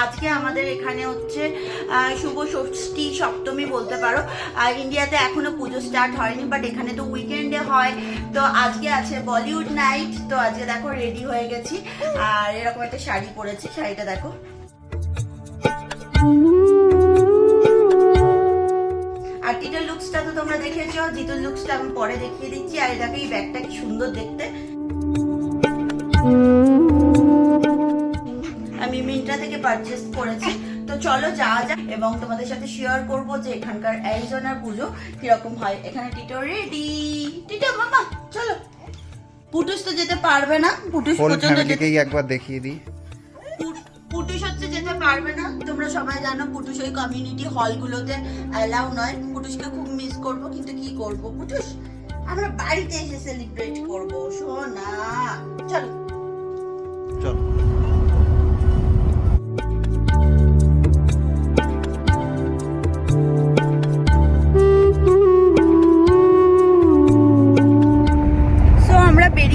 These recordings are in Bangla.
হচ্ছে আহ, শুভ ষষ্ঠী সপ্তমী বলতে পারো। আর ইন্ডিয়াতে এখনও পুজো স্টার্ট হয়নি বাট এখানে তো উইকেন্ডে হয়। তো আজকে আছে বলিউড নাইট তো আজকে দেখো রেডি হয়ে গেছি। আর এরকম একটা শাড়ি পরেছি শাড়িটা দেখো। আর টিটার লুকসটা তো তোমরা দেখেছ জিতুর লুকসটা আমি পরে দেখিয়ে দিচ্ছি। আর এটাকে এই ব্যাগটা কি সুন্দর দেখতে। আমি মিন্ট্রা থেকে পারচেস করেছি। তো চলো যাওয়া যাক এবং তোমাদের সাথে শেয়ার করব যে এখানকার অ্যারিজোনার পুজো কীরকম হয়। এখানে টিটো রেডি টিটো মামা চলো। পুটুস তো যেতে পারবে না। পুটুস পর্যন্ত যেতে একবার দেখিয়ে দিই। পুটুস হচ্ছে যেতে পারবে না। তোমরা সবাই জানো পুটুস ওই কমিউনিটি হলগুলোতে অ্যালাউ নয়। পুটুসকে খুব মিস করব কিন্তু কি করব? পুটুস আমরা বাড়িতে এসে সেলিব্রেট করব। শোনা। চলো। চল।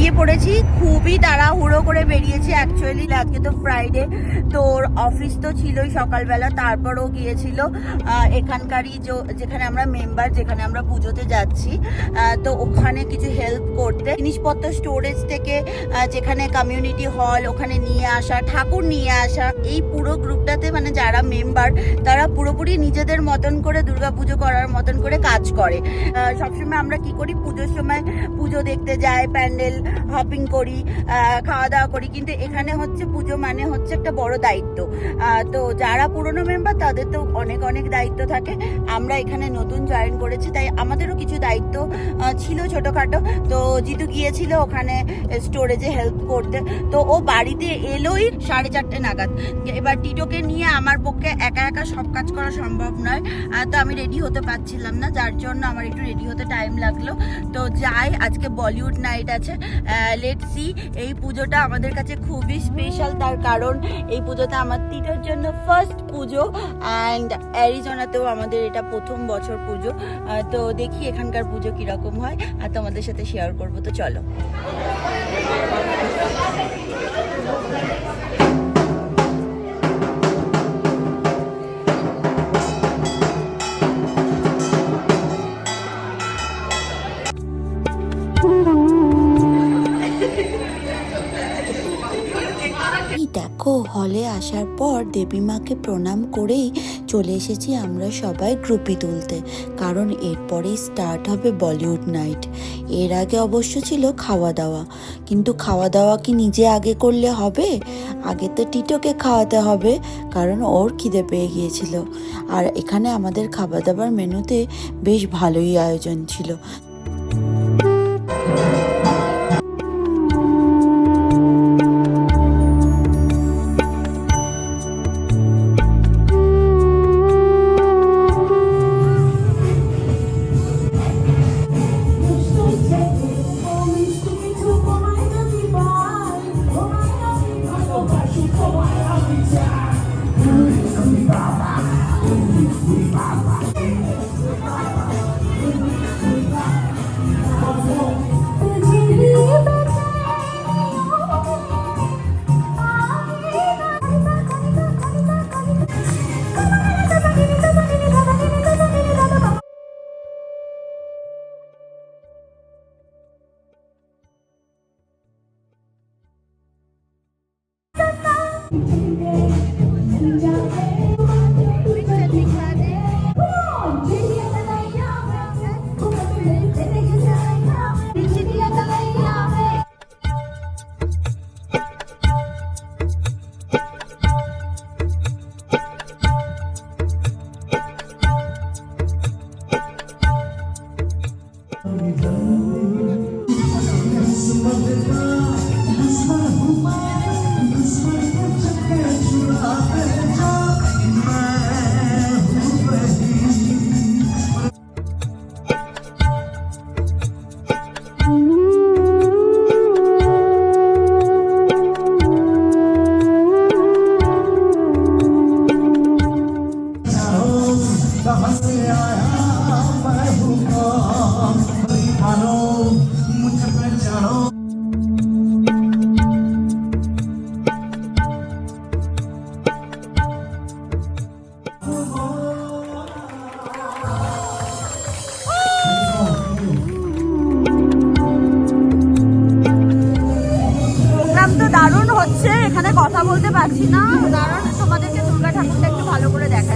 বেরিয়ে পড়েছি। খুবই তাড়াহুড়ো করে বেরিয়েছি অ্যাকচুয়ালি আজকে তো ফ্রাইডে তোর অফিস তো ছিলই সকালবেলা, তারপরও গিয়েছিল এখানকারই যেখানে আমরা মেম্বার যেখানে আমরা পুজোতে যাচ্ছি। তো ওখানে কিছু হেল্প করতে। জিনিসপত্র স্টোরেজ থেকে যেখানে কমিউনিটি হল ওখানে নিয়ে আসা, ঠাকুর নিয়ে আসা, এই পুরো গ্রুপটাতে মানে যারা মেম্বার তারা পুরোপুরি নিজেদের মতন করে দুর্গাপুজো করার মতন করে কাজ করে। সবসময় আমরা কি করি? পুজোর সময় পুজো দেখতে যাই, প্যান্ডেল হপিং করি খাওয়া দাওয়া করি, কিন্তু এখানে হচ্ছে পুজো মানে হচ্ছে একটা বড় দায়িত্ব। তো যারা পুরনো মেম্বার তাদের তো অনেক অনেক দায়িত্ব থাকে। আমরা এখানে নতুন জয়েন করেছি, তাই আমাদেরও কিছু দায়িত্ব ছিল ছোটোখাটো। তো জিতু গিয়েছিল ওখানে স্টোরেজে হেল্প করতে। তো ও বাড়িতে এলোই সাড়ে চারটে নাগাদ। এবার টিটোকে নিয়ে আমার পক্ষে একা একা সব কাজ করা সম্ভব নয়। তো আমি রেডি হতে পারছিলাম না, যার জন্য আমার একটু রেডি হতে টাইম লাগল। তো যাই, আজকে বলিউড নাইট আছে। লেট সি এই পুজোটা আমাদের কাছে খুবই স্পেশাল তার কারণ এই পুজোটা আমার তিটার জন্য ফার্স্ট পুজো অ্যান্ড অ্যারিজোনাতেও আমাদের এটা প্রথম বছর পুজো। তো দেখি এখানকার পুজো কীরকম হয়, আর তোমাদের সাথে শেয়ার করব, তো চলো। দেখো হলে আসার পর দেবী মাকে প্রণাম করেই চলে এসেছি আমরা সবাই গ্রুপি তুলতে। কারণ এরপরেই স্টার্ট হবে বলিউড নাইট এর আগে অবশ্য ছিল খাওয়া দাওয়া কিন্তু খাওয়া দাওয়া কি নিজে আগে করলে হবে? আগে তো টিটোকে খাওয়াতে হবে, কারণ ওর খিদে পেয়ে গিয়েছিল। আর এখানে আমাদের খাবার দাবার মেনুতে বেশ ভালোই আয়োজন ছিল। Thank you.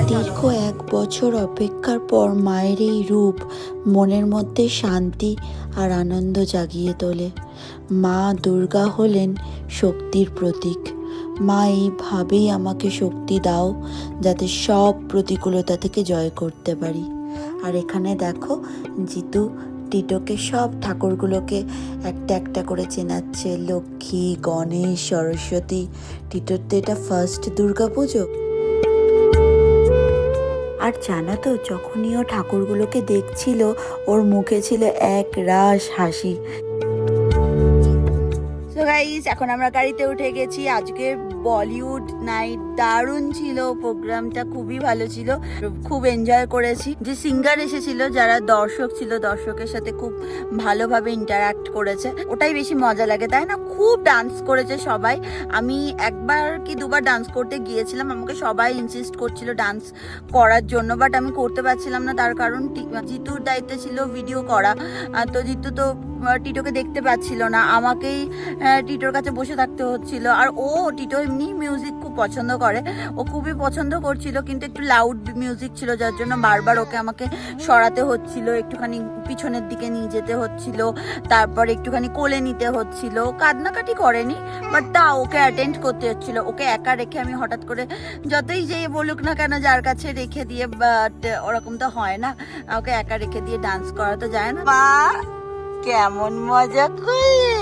দীর্ঘ এক বছর অপেক্ষার পর মায়ের এই রূপ মনের মধ্যে শান্তি আর আনন্দ জাগিয়ে তোলে। মা দুর্গা হলেন শক্তির প্রতীক। মা এইভাবেই আমাকে শক্তি দাও, যাতে সব প্রতিকূলতা থেকে জয় করতে পারি। আর এখানে দেখো, জিতু টিটোকে সব ঠাকুরগুলোকে একটা একটা করে চেনাচ্ছে। লক্ষ্মী, গণেশ, সরস্বতী। টিটোর তো এটা ফার্স্ট দুর্গা পুজো আর জানো তো, যখনই ও ঠাকুরগুলোকে দেখছিল, ওর মুখে ছিল এক রাস হাসি। এখন আমরা গাড়িতে উঠে গেছি। আজকে বলিউড নাইট দারুণ ছিল, প্রোগ্রামটা খুবই ভালো ছিল, খুব এনজয় করেছি। যে সিঙ্গার এসেছিল, যারা দর্শক ছিল, দর্শকের সাথে খুব ভালোভাবে ইন্টারাক্ট করেছে, ওটাই বেশি মজা লাগে, তাই না? খুব ডান্স করেছে সবাই। আমি একবার কি দুবার ডান্স করতে গিয়েছিলাম, আমাকে সবাই ইনসিস্ট করছিল ডান্স করার জন্য বাট আমি করতে পারছিলাম না, তার কারণ জিতুর দায়িত্বে ছিল ভিডিও করা। তো জিতু তো টিটোকে দেখতে পাচ্ছিল না, আমাকেই টিটোর কাছে বসে থাকতে হচ্ছিল, আর ও টিটো এমনি মিউজিক খুব পছন্দ করে। ও খুবই পছন্দ করছিল, কিন্তু একটু লাউড মিউজিক ছিল, যার জন্য বারবার ওকে আমাকে সরাতে হচ্ছিল, একটুখানি পিছনের দিকে নিয়ে যেতে হচ্ছিল, তারপর একটুখানি কোলে নিতে হচ্ছিল। কান্নাকাটি করেনি বাট তা ওকে অ্যাটেন্ড করতে হচ্ছিল। ওকে একা রেখে আমি হঠাৎ করে যতই যে বলুক না কেন, যার কাছে রেখে দিয়ে বাট ওরকম তো হয় না। ওকে একা রেখে দিয়ে ডান্স করা তো যায় না। কেমন মজা করলে?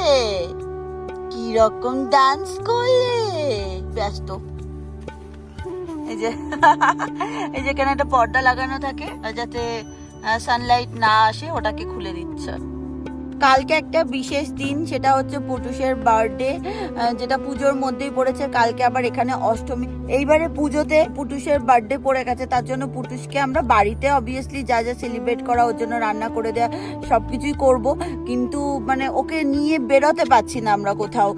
কি রকম ডান্স করলে? ব্যস্ত। এই যে এই যে এখানে একটা পর্দা লাগানো থাকে যাতে সানলাইট না আসে, ওটাকে খুলে দিচ্ছে। কালকে একটা বিশেষ দিন, সেটা হচ্ছে পুটুষের বার্থডে যেটা পুজোর মধ্যেই পড়েছে। কালকে আবার এখানে অষ্টমী। এইবারে পুজোতে পুটুষের বার্থডে পড়ে গেছে, তার জন্য পুটুষকে আমরা বাড়িতে অবভিয়াসলি যা যা সেলিব্রেট করা, ওর জন্য রান্না করে দেওয়া সব কিছুই করব। কিন্তু মানে ওকে নিয়ে বেরোতে পারছি না আমরা কোথাও।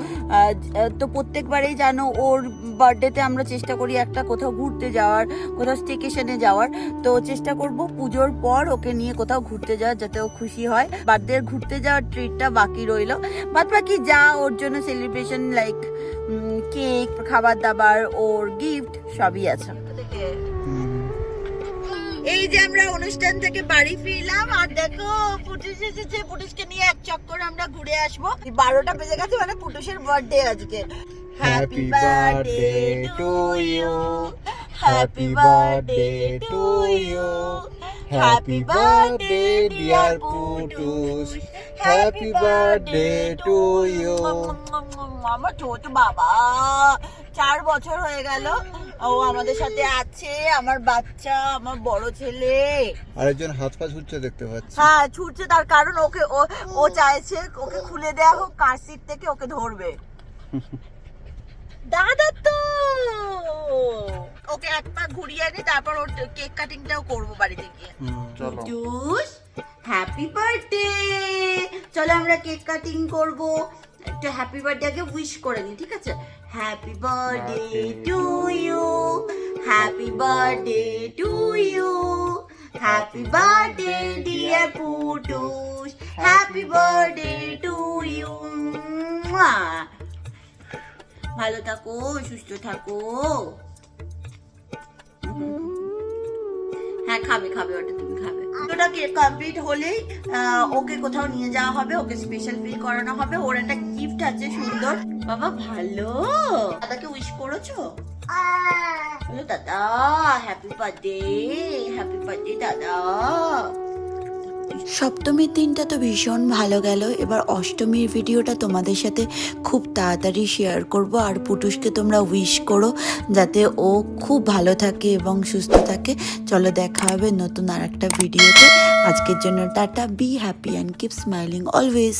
তো প্রত্যেকবারেই জানো ওর বার্থডেতে আমরা চেষ্টা করি একটা কোথাও ঘুরতে যাওয়ার, কোথাও স্টেকেশনে যাওয়ার। তো চেষ্টা করব পুজোর পর ওকে নিয়ে কোথাও ঘুরতে যাওয়ার, যাতে ও খুশি হয়। বার্থডে ঘুরতে যাওয়ার ট্রিটটা বাকি রইল। বাদ বাকি যা ওর জন্য সেলিব্রেশন লাইক কেক খাবার দাবার ওর গিফট সবই আছে। এই যে আমরা অনুষ্ঠান থেকে বাড়ি ফিরলাম আর দেখো পুটুস এসেছে। পুটুসকে নিয়ে এক চক্কর আমরা ঘুরে আসব। বারোটা বেজে গেছে মানে পুটুসের বার্থডে আজকে। Happy birthday to you. Happy birthday to you happy birthday dear Putus Happy birthday to you. আমার ছোট বাবা। চার বছর হয়ে গেল। ও আমাদের সাথে আছে আমার বাচ্চা আমার বড় ছেলে। আরেকজন হাত পা ছুটছে দেখতে পাচ্ছি। হ্যাঁ ছুটছে তার কারণ ওকে ও ও চাইছে ওকে খুলে দেয়া হোক কার সিট থেকে ওকে ধরবে। দাদা তো ওকে এক পা ঘুরিয়ে আনি তারপর ওর কেক কাটিংটাও করব বাড়িতে গিয়ে। চলো। জুস হ্যাপি বার্থডে চলো আমরা কেক কাটিং করব। একটু হ্যাপি বার্থডে আগে উইশ করে নিই ঠিক আছে? Happy birthday to you happy birthday to you happy birthday dear Putus happy birthday to you ভালো থাকো সুস্থ থাকো। হ্যাঁ খাবে খাবে ওটা তুমি খাবে। ওটা কমপ্লিট হলেই ওকে কোথাও নিয়ে যাওয়া হবে ওকে স্পেশাল ফিল করানো হবে। ওর একটা গিফট আছে সুন্দর। বাবা ভালো। দাদাকে উইশ করেছ? দাদা হ্যাপি বার্থডে হ্যাপি বার্থডে দাদা। সপ্তমীর দিনটা তো ভীষণ ভালো গেল। এবার অষ্টমীর ভিডিওটা তোমাদের সাথে খুব তাড়াতাড়ি শেয়ার করব। আর পুটুষকে তোমরা উইশ করো যাতে ও খুব ভালো থাকে এবং সুস্থ থাকে। চলো দেখা হবে নতুন আর একটা ভিডিওতে। আজকের জন্য ta-ta be happy and keep smiling always